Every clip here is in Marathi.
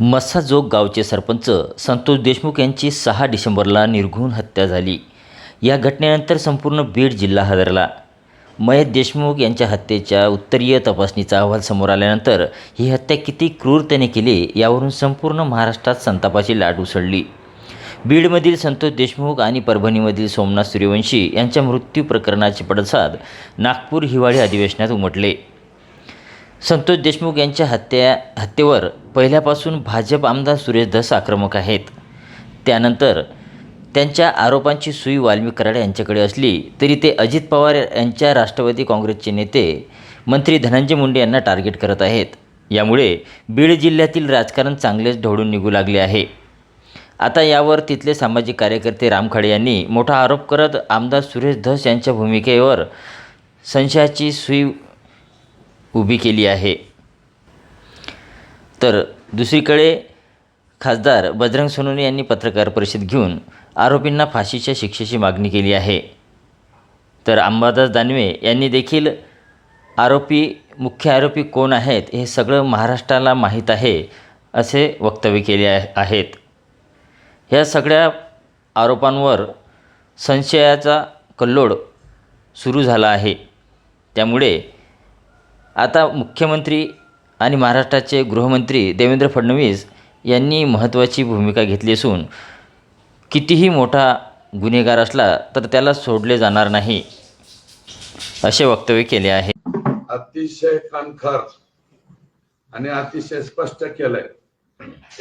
मस्साजोग गावचे सरपंच संतोष देशमुख यांची सहा डिसेंबरला निर्घुण हत्या झाली. या घटनेनंतर संपूर्ण बीड जिल्हा हादरला. मयत देशमुख यांच्या हत्येच्या उत्तरीय तपासणीचा अहवाल समोर आल्यानंतर ही हत्या किती क्रूरतेने केली यावरून संपूर्ण महाराष्ट्रात संतापाची लाट उसळली. बीडमधील संतोष देशमुख आणि परभणीमधील सोमनाथ सूर्यवंशी यांच्या मृत्यू प्रकरणाचे पडसाद नागपूर हिवाळी अधिवेशनात उमटले. संतोष देशमुख यांच्या हत्या हत्येवर पहिल्यापासून भाजप आमदार सुरेश धस आक्रमक आहेत. त्यानंतर त्यांच्या आरोपांची सुई वाल्मिक कराड यांच्याकडे असली तरी ते अजित पवार यांच्या राष्ट्रवादी काँग्रेसचे नेते मंत्री धनंजय मुंडे यांना टार्गेट करत आहेत. यामुळे बीड जिल्ह्यातील राजकारण चांगलेच ढवळून निघू लागले आहे. आता यावर तिथले सामाजिक कार्यकर्ते राम खाडे यांनी मोठा आरोप करत आमदार सुरेश धस यांच्या भूमिकेवर संशयाची सुई उभी केली आहे. तर दुसरीकडे खासदार बजरंग सोनवणे यांनी पत्रकार परिषद घेऊन आरोपींना फाशीच्या शिक्षेची मागणी केली आहे. तर अंबादास दानवे यांनी देखील आरोपी मुख्य आरोपी कोण आहेत हे सगळं महाराष्ट्राला माहीत आहे असे वक्तव्य केले आहेत. ह्या सगळ्या आरोपांवर संशयाचा कल्लोळ सुरू झाला आहे. त्यामुळे आता मुख्यमंत्री आणि महाराष्ट्राचे गृहमंत्री देवेंद्र फडणवीस यांनी महत्त्वाची भूमिका घेतली असून कितीही मोठा गुन्हेगार असला तर त्याला सोडले जाणार नाही असे वक्तव्य केले आहे. अतिशय कणखर आणि अतिशय स्पष्ट केलंय.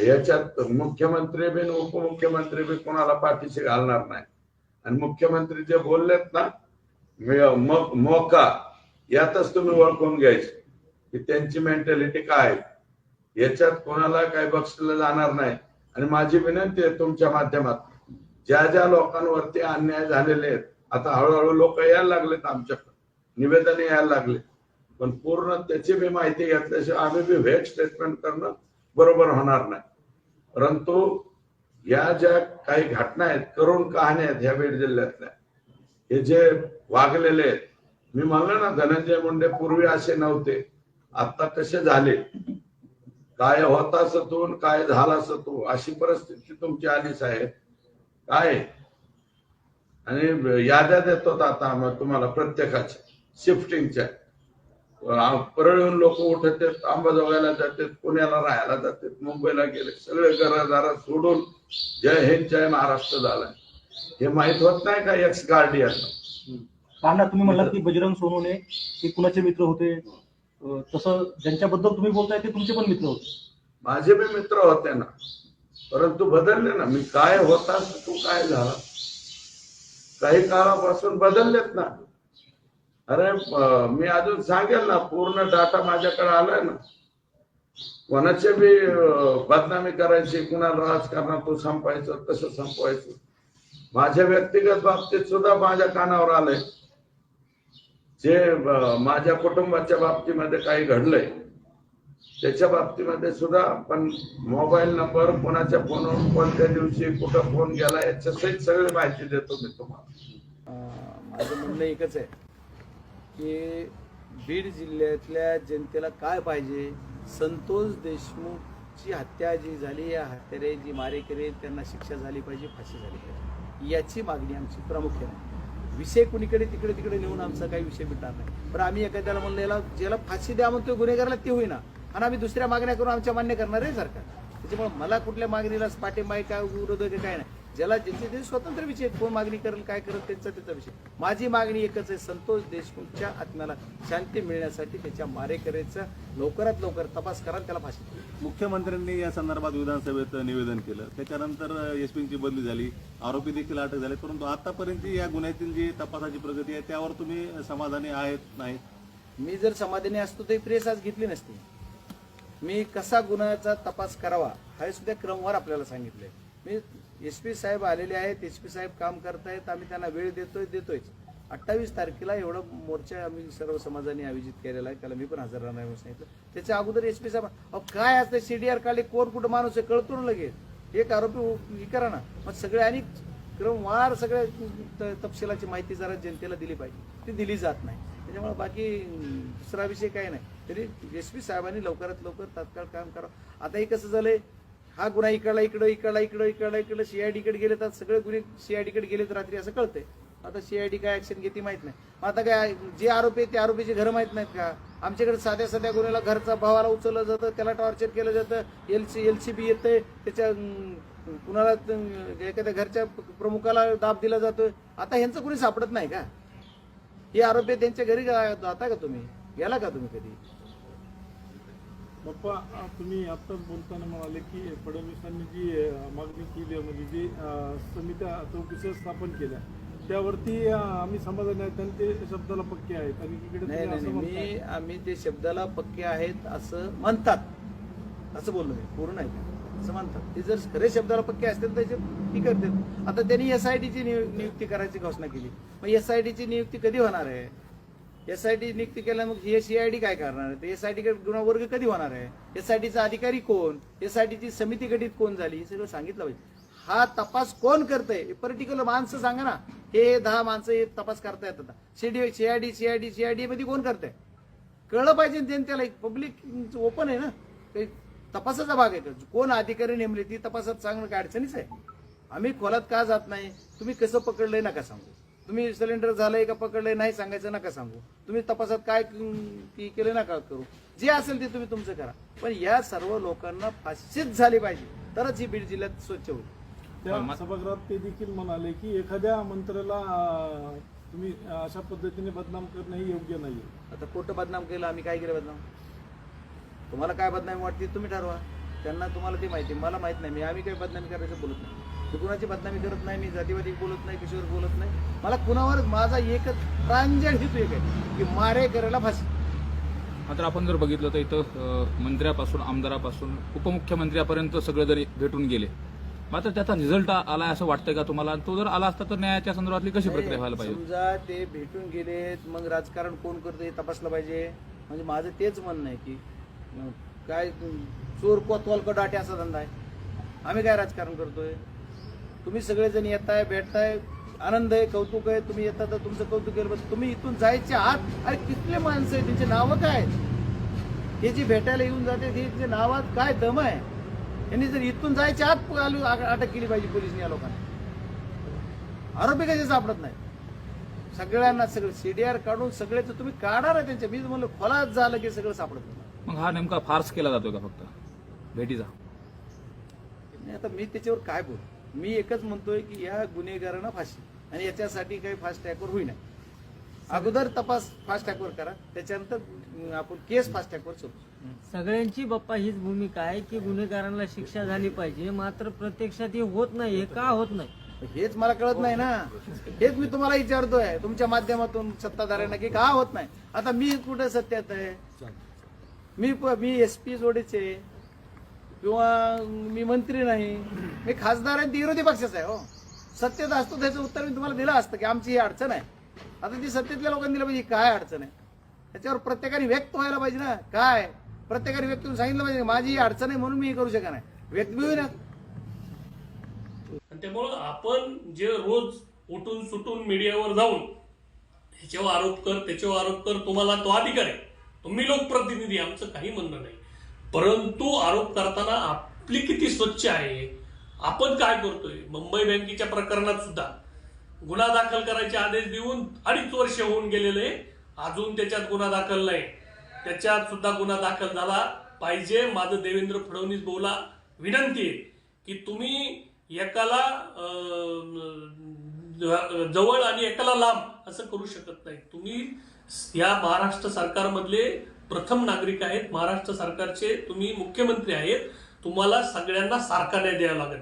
याच्यात मुख्यमंत्री बिन उपमुख्यमंत्री बी कोणाला पाठीशी घालणार नाही. आणि मुख्यमंत्री जे बोललेत ना मे- मोका यातच तुम्ही ओळखून घ्यायचे की त्यांची मेंटॅलिटी काय आहे. याच्यात कोणाला काही बक्षलं जाणार नाही. आणि माझी विनंती आहे तुमच्या माध्यमात ज्या ज्या लोकांवरती अन्याय झालेले आहेत आता हळूहळू लोक यायला लागलेत आमच्याकडे. निवेदन यायला लागले. पण पूर्ण त्याची बी माहिती घेतल्याशिवाय आम्ही बी व्हेट स्टेटमेंट करणं बरोबर होणार नाही. परंतु या ज्या काही घटना आहेत करुण कहाण्या आहेत ह्या बीड जिल्ह्यातल्या हे जे वागलेले आहेत मी म्हणलं ना धनंजय मुंडे पूर्वी असे नव्हते. आता कसे झाले. काय होता सतून काय झाला सतू अशी परिस्थिती तुमची आली साहेब. काय? आणि याद्या देतो आता आम्हाला तुम्हाला प्रत्येकाच्या शिफ्टिंगच्या अं, परळून लोक उठत आहेत अंबाजोगायला जातात पुण्याला राहायला जातात मुंबईला गेले सगळे घरदारा सोडून जय हिंद जय महाराष्ट्र झालाय. हे माहीत होत नाही का एक्स गार्डियन पाहना तुम्ही म्हणलात की बजरंग सोनवणे हे कुणाचे मित्र होते? तसं ज्यांच्याबद्दल तुम्ही बोलताय ते तुमचे पण मित्र होते. माझे बी मित्र होते ना. परंतु बदलले ना. मी काय होता तू काय झाला? काही काळापासून बदललेत ना. अरे मी अजून सांगेल ना पूर्ण डाटा माझ्याकडे आलाय ना. कोणाचे बी बदनामी करायची कुणाला राजकारणातून संपायचं कसं संपवायचं. माझ्या व्यक्तिगत बाबतीत सुद्धा माझ्या कानावर आलंय. जे माझ्या कुटुंबाच्या बाबतीमध्ये काही घडलंय त्याच्या बाबतीमध्ये सुद्धा आपण मोबाईल नंबर कोणाच्या फोनवर कोणत्या दिवशी कुठं फोन गेला याच्या सहित सगळी माहिती देतो मी तुम्हाला. माझं म्हणणं एकच आहे की बीड जिल्ह्यातल्या जनतेला काय पाहिजे? संतोष देशमुखची हत्या जी झाली या हत्यारे जी मारेकरी त्यांना शिक्षा झाली पाहिजे फाशी झाली पाहिजे. याची मागणी आमची प्रामुख्याने विषय कुणीकडे तिकडे तिकडे नेऊन आमचा काही विषय मिटणार नाही. पण आम्ही एखाद्याला म्हणलं याला ज्याला फाशी द्या म्हणतो गुन्हेगारला ते होईना. आणि आम्ही दुसऱ्या मागण्या करून आमच्या मान्य करणार आहे सरकार. त्याच्यामुळे मला कुठल्या मागणीला पाठिंबा आहे काय विरोध आहे काय नाही. ज्याला ज्याचे ते स्वतंत्र विषय. कोण मागणी करेल काय करेल त्यांचा त्याचा विषय. माझी मागणी एकच आहे संतोष देशमुखच्या आत्म्याला शांती मिळण्यासाठी त्याच्या मारेकऱ्याचा लवकरात लवकर तपास करा त्याला फाशी. मुख्यमंत्र्यांनी या संदर्भात विधानसभेत निवेदन केलं. त्याच्यानंतर एसपींची बदली झाली. आरोपी देखील अटक झाले. परंतु आतापर्यंत या गुन्ह्यातील जी तपासाची प्रगती आहे त्यावर तुम्ही समाधानी आहेत नाही मी जर समाधानी असतो तर प्रेस आज घेतली नसती. मी कसा गुन्ह्याचा तपास करावा हा सुद्धा क्रमवार आपल्याला सांगितलंय. मी एस पी साहेब आलेले आहेत एस पी साहेब काम करतायत आम्ही त्यांना वेळ देतोय देतोयच. अठ्ठावीस तारखेला एवढा मोर्चा आम्ही सर्व समाजाने आयोजित केलेला आहे त्याला मी पण हजर राहणार म्हणून सांगितलं. त्याच्या अगोदर एस पी साहेब अहो काय असतं सी डी आर काढले कोण कुठं माणूस आहे कळतो ना लगेच. एक आरोपी हे करा ना. मग सगळे आणि क्रमवार सगळ्या त- तपशिलाची माहिती जरा जनतेला दिली पाहिजे. ती दिली जात नाही. त्याच्यामुळे बाकी दुसरा विषय काही नाही. तरी एस पी साहेबांनी लवकरात लवकर तात्काळ काम करावं. आता हे कसं झालंय? हा गुन्हा इकडला इकडं इकडला इकडं इकडला इकडं. सीआयडीकडे गेले तर सगळे गुन्हे सीआयडीकडे तर रात्री असं कळतंय. आता सीआयडी काय ऍक्शन घेते माहीत नाही. मग आता काय जे आरोपी आहेत ते आरोपीचे घर माहीत नाहीत का? आमच्याकडे साध्या साध्या गुन्ह्याला घरचा भावाला उचललं जातं त्याला टॉर्चर केलं जातं. L C L C B येतंय त्याच्या कुणाला एखाद्या घरच्या प्रमुखाला दाब दिला जातोय. आता ह्यांचं कुणी सापडत नाही का? हे आरोपी त्यांच्या घरी जाता का तुम्ही? गेला का तुम्ही कधी? बाप्पा तुम्ही आत्ताच बोलताना म्हणाले की फडणवीसांनी जी मागणी केली म्हणजे जी समित्या चौकशा स्थापन केल्या त्यावरती आम्ही समाधानी आहेत आणि ते शब्दाला पक्के आहेत. आणि इकडे नाही. मी आम्ही ते शब्दाला पक्के आहेत असं म्हणतात. असं बोललो पूर्ण आहे? असं म्हणतात. ते जर खरे शब्दाला पक्के असतील तर ते ती करतात आता त्यांनी एस आय ची नियुक्ती करायची घोषणा केली. मग एस आय ची नियुक्ती कधी होणार आहे? एस आय टी नियुक्ती केल्या मग हे सीआयडी काय करणार आहे? एस आय टी गुन्हा वर्ग कधी होणार आहे? एस आय टीचा अधिकारी कोण? एस आय टीची समिती गठीत कोण झाली? हे सगळं सांगितलं पाहिजे. हा तपास कोण करतंय? पर्टिक्युलर माणसं सांगा ना. हे दहा माणसं हे तपास करतायत आता सीडी सीआयडी सीआयडी सीआयडी मध्ये कोण करतंय? कळलं पाहिजे जनतेला. एक पब्लिक ओपन आहे ना. काही तपासाचा भाग आहे कोण अधिकारी नेमले? ती तपासात सांगणं काय अडचणीच आहे. आम्ही खोलात का जात नाही? तुम्ही कसं पकडलंय नका सांगू. तुम्ही सिलेंडर झालंय का पकडलंय नाही सांगायचं नका सांगू. तुम्ही तपासात काय केलं नका करू. जे असेल ते तुम्ही तुमचं करा. पण या सर्व लोकांना फाशीच झाली पाहिजे. तरच ही बीड जिल्ह्यात स्वच्छ होईल. त्या सभागृहात ते देखील म्हणाले की एखाद्या मंत्र्याला तुम्ही अशा पद्धतीने बदनाम करणं हे योग्य नाही आता खोटं बदनाम केलं आम्ही काय केलं बदनाम? तुम्हाला काय बदनामी वाटते तुम्ही ठरवा. त्यांना तुम्हाला ते माहिती मला माहीत नाही. मी आम्ही काही बदनामी करायचं बोलत नाही. मी कुणाची बदनामी करत नाही मी जातीवादी बोलत नाही कशावर बोलत नाही. मला कुणावर माझा एकच प्रांजळ हेतू एक आहे की मारे करायला फाशी. मात्र आपण जर बघितलं तर इथं मंत्र्यापासून आमदारापासून उपमुख्यमंत्र्यापर्यंत सगळे जरी भेटून गेले मात्र त्याचा रिझल्ट आलाय असं वाटतंय का तुम्हाला? तो जर आला असता तर न्यायाच्या संदर्भातली कशी प्रक्रिया व्हायला पाहिजे? समजा ते भेटून गेलेत मग राजकारण कोण करतं हे तपासलं पाहिजे. म्हणजे माझं तेच म्हणणं आहे की काय चोर कोतवाल का डाटे असा धंदा आहे. आम्ही काय राजकारण करतोय? तुम्ही सगळेजण येताय भेटताय आनंद आहे कौतुक आहे तुम्ही येता तर तुमचं कौतुक केलं पाहिजे तुम्ही इथून जायचे आत अरे कितले माणसं आहे त्यांची नावं काय आहेत? हे जी भेटायला येऊन जाते त्यांच्या नावात काय दम आहे? यांनी जर इथून जायच्या आत आलू- अटक केली पाहिजे पोलिसनी या लोकांना. आरोपी कसे सापडत नाही. सगळ्यांना सगळं सीडीआर काढून सगळ्याच तुम्ही काढा ना त्यांच्या. मी म्हणलं खोलात झालं की सगळं सापडत नाही. मग हा नेमका फार्स केला जातोय का फक्त? भेटीचा. नाही, आता मी त्याच्यावर काय बोल? मी एकच म्हणतोय की या गुन्हेगारांना फाशी. आणि याच्यासाठी काही फास्ट ट्रॅकवर होईना. अगोदर तपास फास्ट ट्रॅकवर करा त्याच्यानंतर आपण केस फास्ट ट्रॅकवर सोडू. सगळ्यांची बाप्पा हीच भूमिका आहे की गुन्हेगारांना शिक्षा झाली पाहिजे मात्र प्रत्यक्षात हे होत नाही हे का होत नाही? हेच मला कळत नाही ना. हेच मी तुम्हाला विचारतोय. तुमच्या माध्यमातून सत्ताधाऱ्यांना की का होत नाही? आता मी कुठे सत्यात आहे? मी मी एस पी जोडीचे किंवा मी मंत्री नाही मी खासदार आहे विरोधी पक्षाचा आहे हो. सत्तेत असतो त्याचं उत्तर मी तुम्हाला दिलं असतं की आमची ही अडचण आहे. आता ती सत्तेतल्या लोकांनी दिलं पाहिजे काय अडचण आहे? त्याच्यावर प्रत्येकाने व्यक्त व्हायला पाहिजे ना काय? प्रत्येकाने व्यक्त होऊन सांगितलं पाहिजे माझी ही अडचण आहे म्हणून मी हे करू शकत नाही. व्यक्त मिळू ना त्यामुळं आपण जे रोज उठून सुटून मीडियावर जाऊन ह्याच्यावर आरोप कर त्याच्यावर आरोप कर तुम्हाला तो अधिकार आहे. तुम्ही लोकप्रतिनिधी आमचं काही म्हणणं नाही. परंतु आरोप करताना आपली किती स्वच्छ आहे आपण काय करतोय? मुंबई बँकेच्या प्रकरणात सुद्धा गुन्हा दाखल करायचे आदेश देऊन अडीच वर्ष होऊन गेलेले अजून त्याच्यात गुन्हा दाखल नाही. त्याच्यात सुद्धा गुन्हा दाखल झाला पाहिजे. माझं देवेंद्र फडणवीस बोला विनंती आहे की तुम्ही एकाला जवळ आणि एकाला लांब असं करू शकत नाही. तुम्ही या महाराष्ट्र सरकारमधले प्रथम नागरिक आहेत. महाराष्ट्र सरकारचे तुम्ही मुख्यमंत्री आहेत. तुम्हाला सगळ्यांना सारखा न्याय द्यावा लागेल.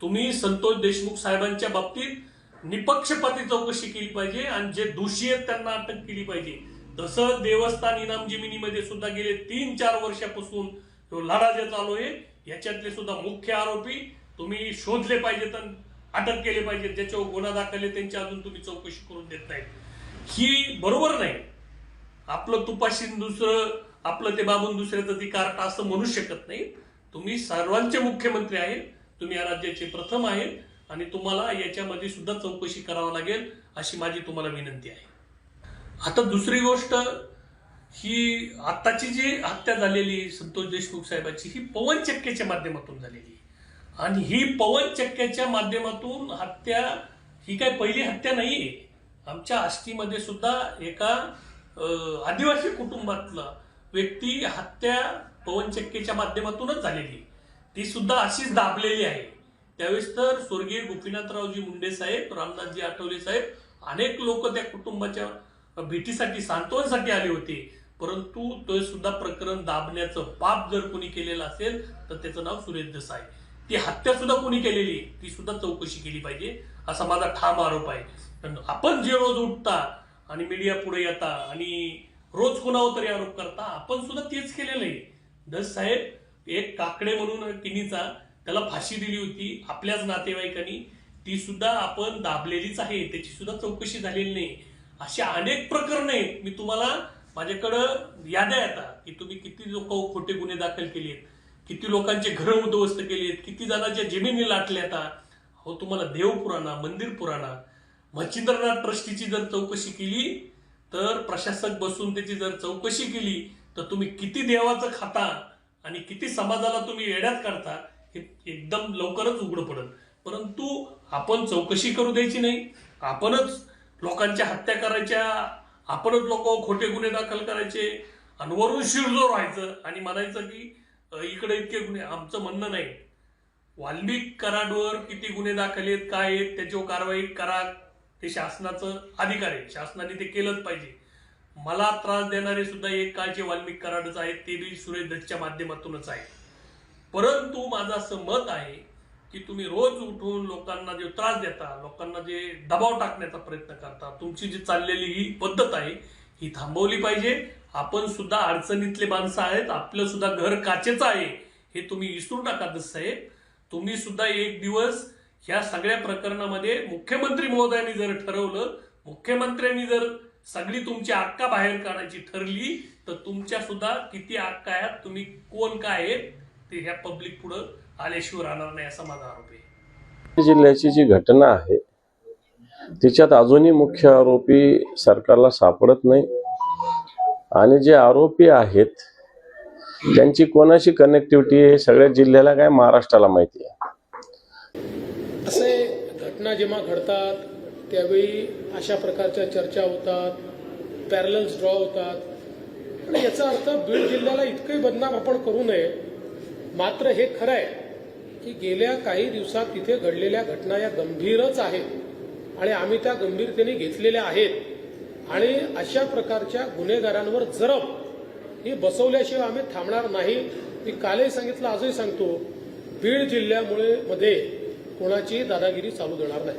तुम्ही संतोष देशमुख साहेबांच्या बाबतीत निपक्षपाती चौकशी केली पाहिजे आणि जे दोषी आहेत त्यांना अटक केली पाहिजे. तसं देवस्थान इनाम जमिनीमध्ये सुद्धा गेले तीन चार वर्षापासून तो लढा जे चालू आहे याच्यातले सुद्धा मुख्य आरोपी तुम्ही शोधले पाहिजेत आणि अटक केले पाहिजेत. ज्याच्यावर गुन्हा दाखल त्यांची अजून तुम्ही चौकशी करून देत नाही ही बरोबर नाही. आपलं तुपाशीन दुसरं आपलं ते बाबून दुसऱ्याचं ती कार्ट असं म्हणू शकत नाही. तुम्ही सर्वांचे मुख्यमंत्री आहेत तुम्ही या राज्याचे प्रथम आहेत आणि तुम्हाला याच्यामध्ये सुद्धा चौकशी करावं लागेल अशी माझी तुम्हाला विनंती आहे. आता दुसरी गोष्ट ही आत्ताची जी हत्या झालेली संतोष देशमुख साहेबांची ही पवन चक्क्याच्या माध्यमातून झालेली. आहे आणि ही पवन चक्क्याच्या माध्यमातून हत्या ही काय पहिली हत्या नाहीये. आमच्या आष्टीमध्ये सुद्धा एका आदिवासी कुटुंबातला व्यक्ती हत्या पवन चक्कीच्या माध्यमातूनच झालेली. ती सुद्धा अशीच दाबलेली आहे. त्यावेळेस तर स्वर्गीय गोपीनाथरावजी मुंडे साहेब रामदासजी आठवले साहेब अनेक लोक त्या कुटुंबाच्या भेटीसाठी सांत्वनसाठी आले होते. परंतु तो सुद्धा प्रकरण दाबण्याचं पाप जर कोणी केलेलं असेल तर त्याचं नाव सुरेश देसाई ती हत्या सुद्धा कोणी केलेली ती सुद्धा चौकशी केली पाहिजे असा माझा ठाम आरोप आहे. पण आपण जे रोज उठता आणि मीडिया पुढे येता आणि रोज कुणावर तरी आरोप करता आपण सुद्धा तेच केलेलं आहे. दस साहेब एक काकडे म्हणून किनीचा त्याला फाशी दिली होती आपल्याच नातेवाईकांनी. ती सुद्धा आपण दाबलेलीच आहे त्याची सुद्धा चौकशी झालेली नाही. अशा अनेक प्रकरण आहेत. मी तुम्हाला माझ्याकडं याद्या येतात की तुम्ही किती लोक खोटे गुन्हे दाखल केलेत किती लोकांचे घरं उद्ध्वस्त केलेत किती जणांच्या जमिनी लाटल्यात हो तुम्हाला देव पुराणा मंदिर पुराणा मच्छिंद्रनाथ ट्रस्टीची जर चौकशी केली तर प्रशासक बसून त्याची जर चौकशी केली तर तुम्ही किती देवाचं खाता आणि किती समाजाला तुम्ही येड्यात काढता हे एकदम लवकरच उघडं पडत परंतु आपण चौकशी करू द्यायची नाही. आपणच लोकांच्या हत्या करायच्या आपणच लोक खोटे गुन्हे दाखल करायचे आणि वरून शिरजोर व्हायचं आणि म्हणायचं की इकडे इतके गुन्हे आमचं म्हणणं नाही. वाल्मिक कराडवर किती गुन्हे दाखल आहेत काय आहेत त्याच्यावर कारवाई करा ते शासनाचं अधिकार आहे. शासनाने ते केलंच पाहिजे. मला त्रास देणारे सुद्धा एक काळचे वाल्मिक कराडच आहेत. ते बी सुरेश दत्तच्या माध्यमातूनच आहे परंतु माझं असं मत आहे की तुम्ही रोज उठून लोकांना जे त्रास देता लोकांना जे दबाव टाकण्याचा प्रयत्न करता तुमची जी चाललेली ही पद्धत आहे ही थांबवली पाहिजे. आपण सुद्धा अडचणीतले माणसं आहेत. आपलं सुद्धा घर काचेचं आहे. हे तुम्ही विसरू नका दस साहेब. तुम्ही सुद्धा एक दिवस ह्या सगळ्या प्रकरणामध्ये मुख्यमंत्री महोदयांनी जर ठरवलं मुख्यमंत्र्यांनी जर सगळी तुमची अक्का बाहेर काढायची ठरली तर तुमच्या सुद्धा किती अक्का आहेत तुम्ही कोण काय आहेत ते ह्या पब्लिक पुढं आल्याशिवाय राहणार नाही असा माझा आरोप आहे. जिल्ह्याची जी घटना आहे तिच्यात अजूनही मुख्य आरोपी सरकारला सापडत नाही. आणि जे आरोपी आहेत त्यांची कोणाशी कनेक्टिव्हिटी आहे सगळ्या जिल्ह्याला काय महाराष्ट्राला माहिती आहे. घटना जेव्हा घडतात त्यावेळी अशा प्रकारच्या चर्चा होतात पॅरलन्स ड्रॉ होतात. आणि याचा अर्थ बीड जिल्ह्याला इतकंही बदनाम आपण करू नये. मात्र हे खरं आहे की गेल्या काही दिवसात तिथे घडलेल्या घटना या गंभीरच आहेत आणि आम्ही त्या गंभीरतेने घेतलेल्या आहेत. आणि अशा प्रकारच्या गुन्हेगारांवर जरब ही बसवल्याशिवाय आम्ही थांबणार नाही. मी कालही सांगितलं आजही सांगतो बीड जिल्ह्यामुळे मध्ये कोणाची दादागिरी चालू देणार नाही.